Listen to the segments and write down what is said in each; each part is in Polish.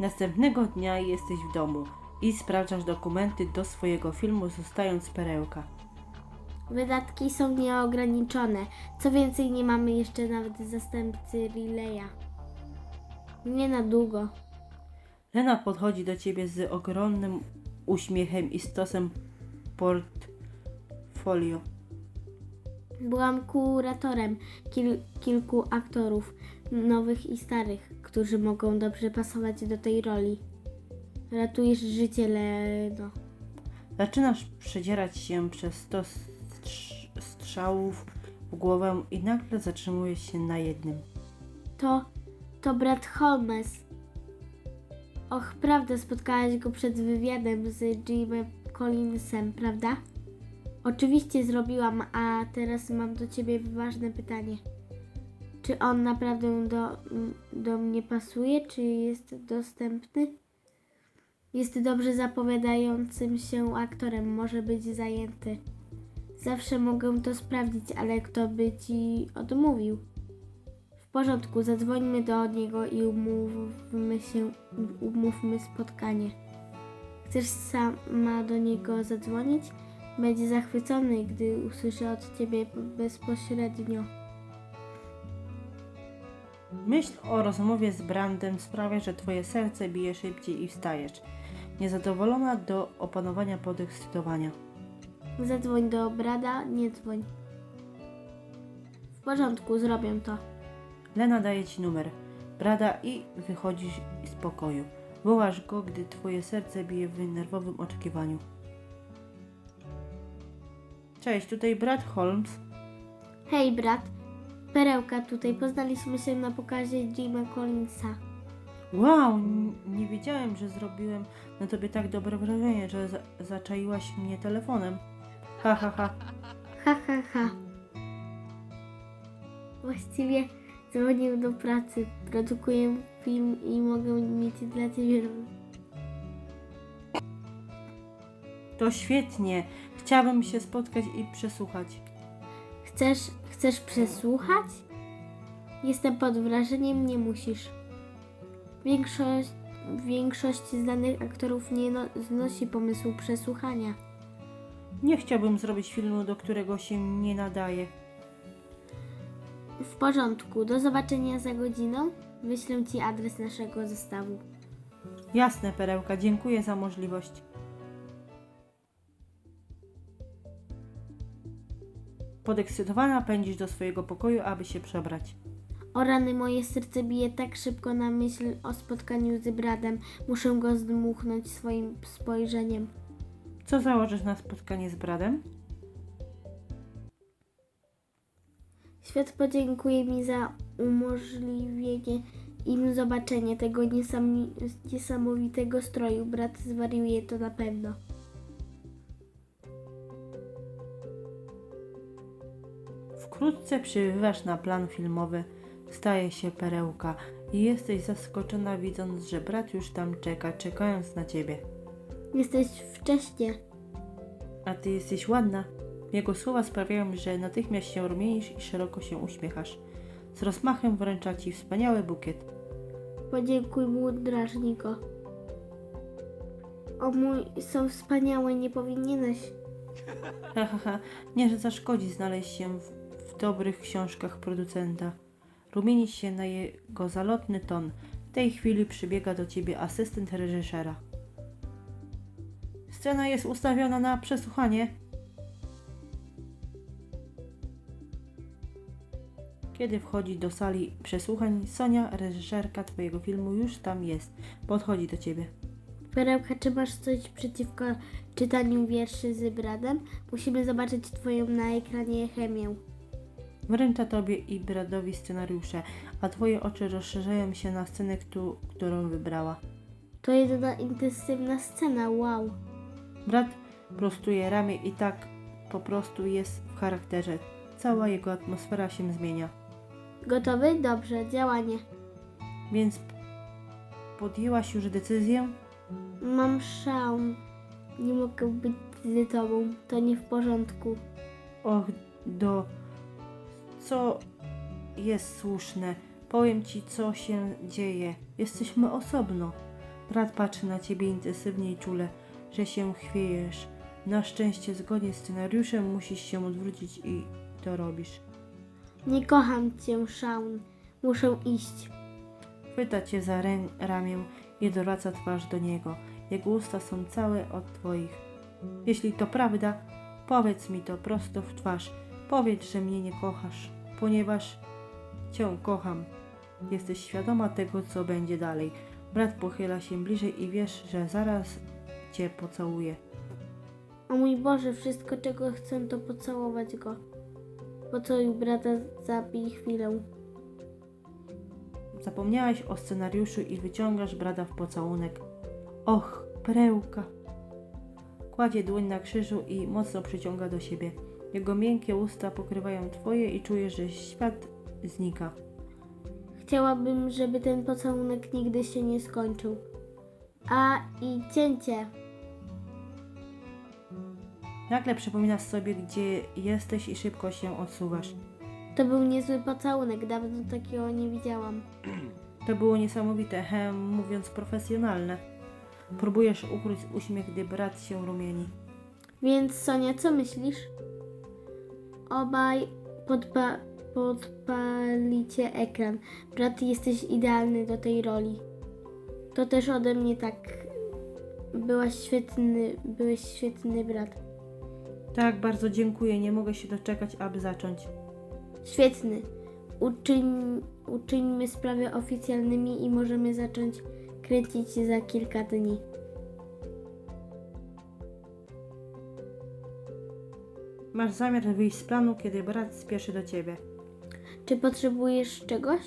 Następnego dnia jesteś w domu i sprawdzasz dokumenty do swojego filmu, zostając perełka. Wydatki są nieograniczone. Co więcej, nie mamy jeszcze nawet zastępcy Rileya. Nie na długo. Lena podchodzi do ciebie z ogromnym uśmiechem i stosem portfolio. Byłam kuratorem kil- kilku aktorów, nowych i starych, którzy mogą dobrze pasować do tej roli. Ratujesz życie, Leno. Zaczynasz przedzierać się przez sto strz- strzałów w głowę i nagle zatrzymujesz się na jednym. To, to brat Holmes. Och, prawda, spotkałaś go przed wywiadem z Jimem Collinsem, prawda? Oczywiście zrobiłam, a teraz mam do ciebie ważne pytanie. Czy on naprawdę do, do mnie pasuje? Czy jest dostępny? Jest dobrze zapowiadającym się aktorem, może być zajęty. Zawsze mogę to sprawdzić, ale kto by ci odmówił? W porządku, zadzwońmy do niego i umówmy się, umówmy spotkanie. Chcesz sama do niego zadzwonić? Będzie zachwycony, gdy usłyszy od ciebie bezpośrednio. Myśl o rozmowie z Brandem sprawia, że twoje serce bije szybciej i wstajesz. Niezadowolona do opanowania podekscytowania. Zadzwoń do Brada, nie dzwoń. W porządku, zrobię to. Lena daje ci numer Brada i wychodzisz z pokoju. Wołasz go, gdy twoje serce bije w nerwowym oczekiwaniu. Cześć, tutaj brat Holmes. Hej, brat. Perełka tutaj. Poznaliśmy się na pokazie Jima Collinsa. Wow, nie wiedziałem, że zrobiłem na tobie tak dobre wrażenie, że za zaczaiłaś mnie telefonem. Ha, ha, ha. Ha, ha, ha. Właściwie dzwonię do pracy, produkuję film i mogę mieć dla ciebie. To świetnie. Chciałabym się spotkać i przesłuchać. Chcesz, chcesz przesłuchać? Jestem pod wrażeniem, nie musisz. Większość, większość znanych aktorów nie no, znosi pomysłu przesłuchania. Nie chciałbym zrobić filmu, do którego się nie nadaje. W porządku, do zobaczenia za godziną. Wyślę ci adres naszego zestawu. Jasne, Perełka, dziękuję za możliwość. Podekscytowana pędzisz do swojego pokoju, aby się przebrać. O rany, moje serce bije tak szybko na myśl o spotkaniu z Bradem. Muszę go zdmuchnąć swoim spojrzeniem. Co założysz na spotkanie z Bradem? Świat podziękuje mi za umożliwienie im zobaczenia tego niesamowitego stroju. Brat zwariuje to na pewno. Wkrótce przybywasz na plan filmowy, staje się perełka i jesteś zaskoczona widząc, że brat już tam czeka, czekając na ciebie. Jesteś wcześnie. A ty jesteś ładna. Jego słowa sprawiają, że natychmiast się rumienisz i szeroko się uśmiechasz. Z rozmachem wręcza ci wspaniały bukiet. Podziękuj mu, drażni go. O mój, są wspaniałe, nie powinieneś. Ha, ha, ha. Nie zaszkodzi znaleźć się w, dobrych książkach producenta. Rumieni się na jego zalotny ton. W tej chwili przybiega do ciebie asystent reżysera. Scena jest ustawiona na przesłuchanie. Kiedy wchodzi do sali przesłuchań, Sonia, reżyserka twojego filmu, już tam jest. Podchodzi do ciebie. Perełka, czy masz coś przeciwko czytaniu wierszy z Bradem? Musimy zobaczyć twoją na ekranie chemię. Wręcza tobie i Bradowi scenariusze, a twoje oczy rozszerzają się na scenę, któ- którą wybrała. To jedna intensywna scena, wow. Brat prostuje ramię i tak po prostu jest w charakterze. Cała jego atmosfera się zmienia. Gotowy? Dobrze, działanie. Więc podjęłaś już decyzję? Mam szał. Nie mogę być z tobą. To nie w porządku. Och, do... Co jest słuszne? Powiem ci, co się dzieje. Jesteśmy osobno. Brat patrzy na ciebie intensywnie i czule, że się chwiejesz. Na szczęście, zgodnie z scenariuszem, musisz się odwrócić i to robisz. Nie kocham cię, Shaun. Muszę iść. Chwyta cię za ramię i dowraca twarz do niego. Jego usta są całe od twoich. Jeśli to prawda, powiedz mi to prosto w twarz. Powiedz, że mnie nie kochasz, ponieważ cię kocham. Jesteś świadoma tego, co będzie dalej. Brat pochyla się bliżej i wiesz, że zaraz cię pocałuje. O mój Boże, wszystko czego chcę to pocałować go. Pocałuj brata, zabij chwilę. Zapomniałaś o scenariuszu i wyciągasz brata w pocałunek. Och, perełka! Kładzie dłoń na krzyżu i mocno przyciąga do siebie. Jego miękkie usta pokrywają twoje i czujesz, że świat znika. Chciałabym, żeby ten pocałunek nigdy się nie skończył. A i cięcie. Nagle przypominasz sobie, gdzie jesteś i szybko się odsuwasz. To był niezły pocałunek, dawno takiego nie widziałam. To było niesamowite, hem, mówiąc profesjonalne. Próbujesz ukryć uśmiech, gdy brat się rumieni. Więc Sonia, co myślisz? Obaj podpa- podpalicie ekran. Brat, jesteś idealny do tej roli. To też ode mnie tak. Byłaś świetny, byłeś świetny brat. Tak, bardzo dziękuję, nie mogę się doczekać, aby zacząć. Świetny. Uczyń, uczyńmy sprawy oficjalnymi i możemy zacząć kręcić za kilka dni. Masz zamiar wyjść z planu, kiedy brat spieszy do ciebie. Czy potrzebujesz czegoś?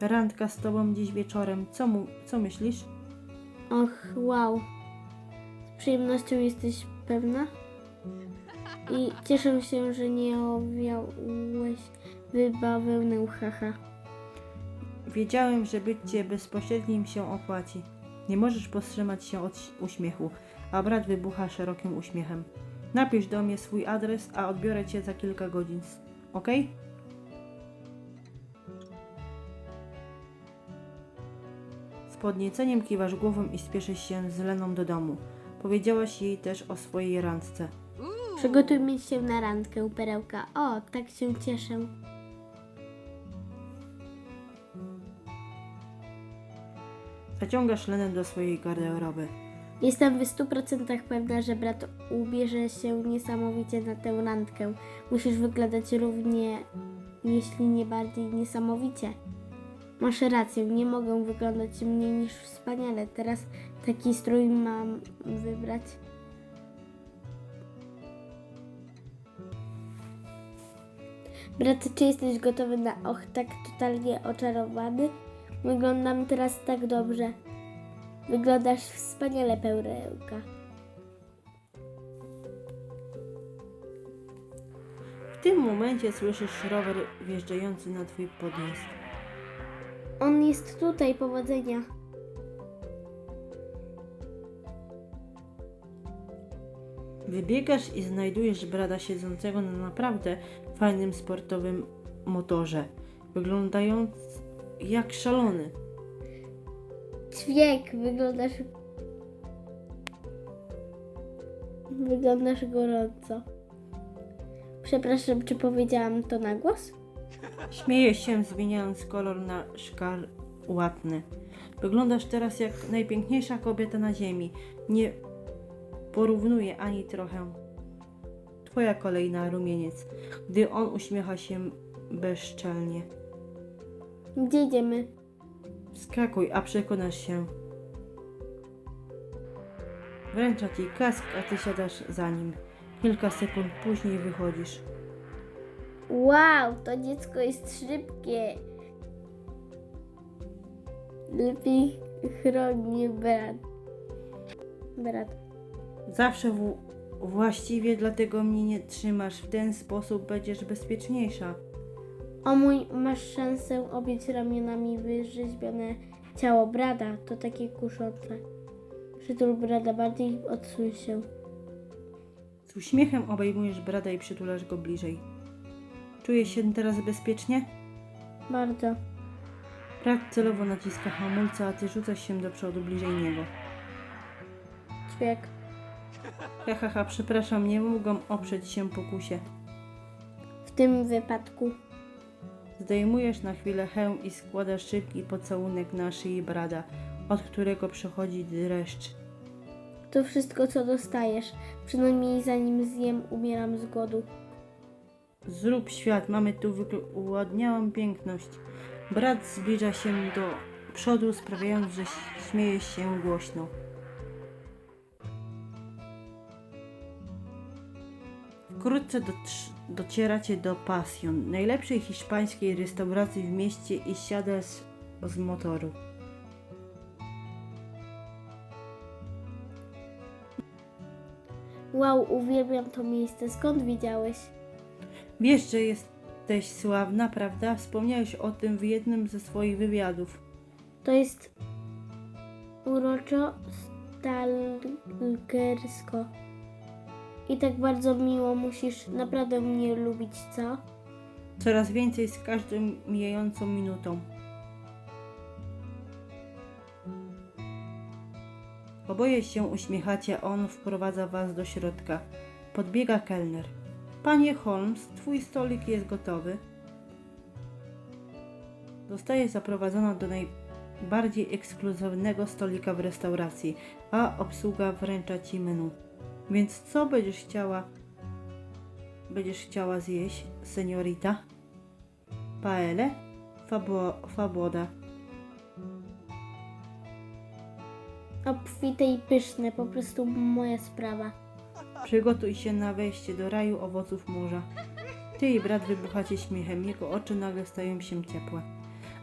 Randka z tobą dziś wieczorem. Co, mu, co myślisz? Och, wow. Z przyjemnością jesteś pewna? I cieszę się, że nie owiałeś wybawełnę, haha. Wiedziałem, że bycie bezpośrednim się opłaci. Nie możesz powstrzymać się od uśmiechu, a brat wybucha szerokim uśmiechem. Napisz do mnie swój adres, a odbiorę cię za kilka godzin. Ok? Z podnieceniem kiwasz głową i spieszysz się z Leną do domu. Powiedziałaś jej też o swojej randce. Przygotujmy się na randkę, perełka. O, tak się cieszę. Zaciągasz Lenę do swojej garderoby. Jestem w stu procentach pewna, że brat ubierze się niesamowicie na tę randkę. Musisz wyglądać równie, jeśli nie bardziej niesamowicie. Masz rację, nie mogę wyglądać mniej niż wspaniale. Teraz taki strój mam wybrać. Brat, czy jesteś gotowy na och tak totalnie oczarowany? Wyglądam teraz tak dobrze. Wyglądasz wspaniale, perełka. W tym momencie słyszysz rower wjeżdżający na twój podjazd. On jest tutaj, powodzenia. Wybiegasz i znajdujesz brata siedzącego na naprawdę fajnym sportowym motorze, wyglądając jak szalony. Ćwiek, wyglądasz... Wyglądasz gorąco. Przepraszam, czy powiedziałam to na głos? Śmieje się, zmieniając kolor na szkarłatny. Wyglądasz teraz jak najpiękniejsza kobieta na ziemi. Nie porównuje ani trochę. Twoja kolej na rumieniec, gdy on uśmiecha się bezczelnie. Gdzie idziemy? Skakuj, a przekonasz się. Wręcza ci kask, a ty siadasz za nim. Kilka sekund później wychodzisz. Wow, to dziecko jest szybkie. Lepiej chroni brat. Brat. Zawsze właściwie dlatego mnie nie trzymasz. W ten sposób będziesz bezpieczniejsza. O mój, masz szansę objąć ramionami wyrzeźbione ciało brada. To takie kuszące. Przytul brada bardziej, odsuń się. Z uśmiechem obejmujesz brata i przytulasz go bliżej. Czujesz się teraz bezpiecznie? Bardzo. Brat celowo naciska hamulca, a ty rzucasz się do przodu bliżej niego. Ćwiek. Ha, ha, ha, przepraszam, nie mogłam oprzeć się pokusie. W tym wypadku. Zdejmujesz na chwilę hełm i składasz szybki pocałunek na szyi brada, od którego przechodzi dreszcz. To wszystko, co dostajesz. Przynajmniej zanim zjem, umieram z głodu. Zrób świat, mamy tu uładniałą piękność. Brat zbliża się do przodu, sprawiając, że śmieje się głośno. Wkrótce docieracie do Passion, najlepszej hiszpańskiej restauracji w mieście i siada z, z motoru. Wow, uwielbiam to miejsce. Skąd widziałeś? Wiesz, że jesteś sławna, prawda? Wspomniałeś o tym w jednym ze swoich wywiadów. To jest uroczo stalkersko. I tak bardzo miło musisz naprawdę mnie lubić, co? Coraz więcej z każdą mijającą minutą. Oboje się uśmiechacie, on wprowadza was do środka. Podbiega kelner. Panie Holmes, twój stolik jest gotowy. Zostaje zaprowadzona do najbardziej ekskluzywnego stolika w restauracji, a obsługa wręcza ci menu. Więc co będziesz chciała? Będziesz chciała zjeść, seniorita? Paele? Fabo, faboda. Obfite i pyszne, po prostu moja sprawa. Przygotuj się na wejście do raju owoców morza. Ty i brat wybuchacie śmiechem, jego oczy nagle stają się ciepłe.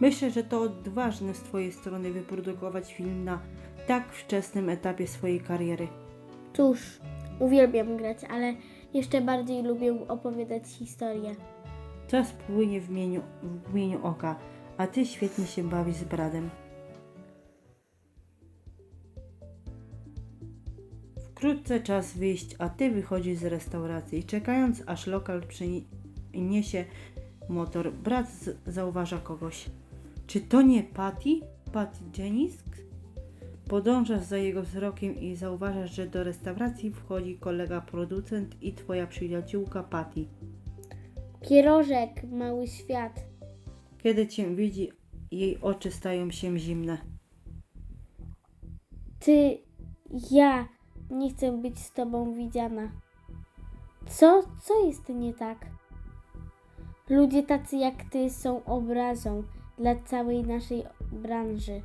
Myślę, że to odważne z twojej strony wyprodukować film na tak wczesnym etapie swojej kariery. Cóż, uwielbiam grać, ale jeszcze bardziej lubię opowiadać historię. Czas płynie w mieniu, w mieniu oka, a ty świetnie się bawisz z bradem. Wkrótce czas wyjść, a ty wychodzisz z restauracji, czekając aż lokal przyniesie motor. Brat zauważa kogoś. Czy to nie Patty? Patty Jenisk? Podążasz za jego wzrokiem i zauważasz, że do restauracji wchodzi kolega producent i twoja przyjaciółka Patty. Pierożek, mały świat. Kiedy cię widzi, jej oczy stają się zimne. Ty, ja nie chcę być z tobą widziana. Co? Co jest nie tak? Ludzie tacy jak ty są obrazą dla całej naszej branży.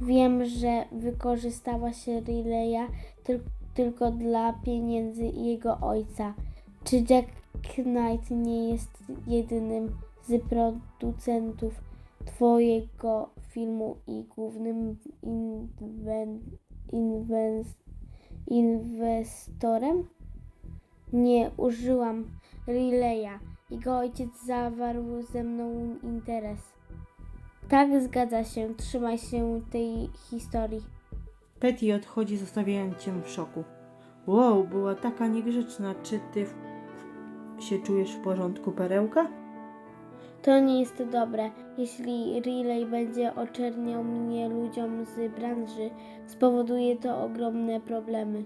Wiem, że wykorzystała się Rileya tyl- tylko dla pieniędzy jego ojca. Czy Jack Knight nie jest jedynym z producentów twojego filmu i głównym inwen- inwes- inwestorem? Nie użyłam Rileya. Jego ojciec zawarł ze mną interes. Tak, zgadza się. Trzymaj się tej historii. Petty odchodzi, zostawiając cię w szoku. Wow, była taka niegrzeczna. Czy ty w... się czujesz w porządku, perełka? To nie jest dobre. Jeśli Relay będzie oczerniał mnie ludziom z branży, spowoduje to ogromne problemy.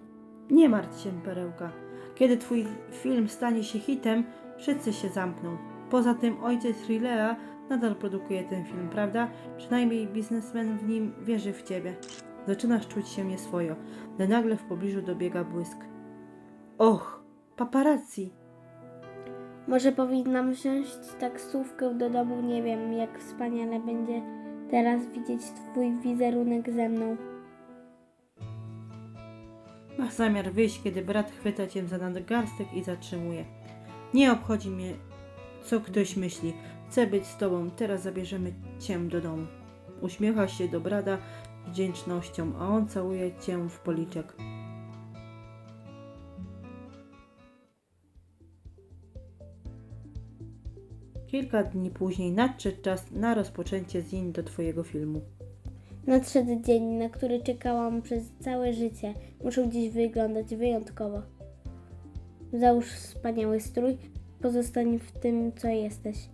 Nie martw się, perełka. Kiedy twój film stanie się hitem, wszyscy się zamkną. Poza tym ojciec Rileya nadal produkuje ten film, prawda? Przynajmniej biznesmen w nim wierzy w ciebie. Zaczynasz czuć się nieswojo, gdy nagle w pobliżu dobiega błysk. Och, paparazzi! Może powinnam wziąć taksówkę do domu. Nie wiem, jak wspaniale będzie teraz widzieć Twój wizerunek ze mną. Masz zamiar wyjść, kiedy brat chwyta cię za nadgarstek i zatrzymuje. Nie obchodzi mnie, co ktoś myśli. Chcę być z tobą, teraz zabierzemy cię do domu. Uśmiechasz się do brata z wdzięcznością, a on całuje cię w policzek. Kilka dni później nadszedł czas na rozpoczęcie zdjęć do twojego filmu. Nadszedł dzień, na który czekałam przez całe życie. Muszę dziś wyglądać wyjątkowo. Załóż wspaniały strój, pozostań w tym, co jesteś.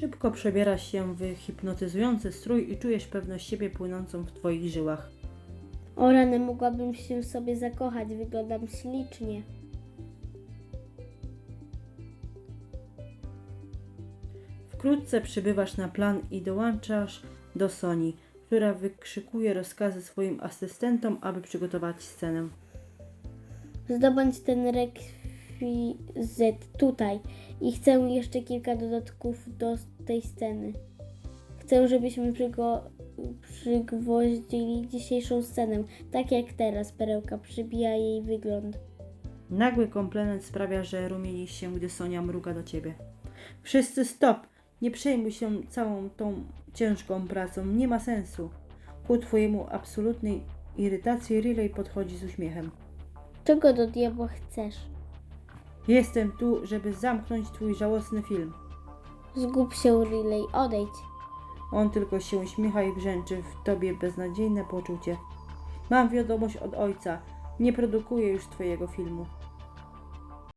Szybko przebierasz się w hipnotyzujący strój i czujesz pewność siebie płynącą w twoich żyłach. O rany, mogłabym się w sobie zakochać, wyglądam ślicznie. Wkrótce przybywasz na plan i dołączasz do Soni, która wykrzykuje rozkazy swoim asystentom, aby przygotować scenę. Zdobądź ten rekwizyt tutaj i chcę jeszcze kilka dodatków do tej sceny. Chcę, żebyśmy przygo- przygwoździli dzisiejszą scenę, tak jak teraz perełka przybija jej wygląd. Nagły komplement sprawia, że rumienisz się, gdy Sonia mruga do ciebie. Wszyscy stop! Nie przejmuj się całą tą ciężką pracą, nie ma sensu. Ku twojemu absolutnej irytacji Riley podchodzi z uśmiechem. Czego do diabła chcesz? Jestem tu, żeby zamknąć twój żałosny film. Zgub się, Riley, odejdź. On tylko się uśmiecha i brzęczy w tobie beznadziejne poczucie. Mam wiadomość od ojca. Nie produkuję już twojego filmu.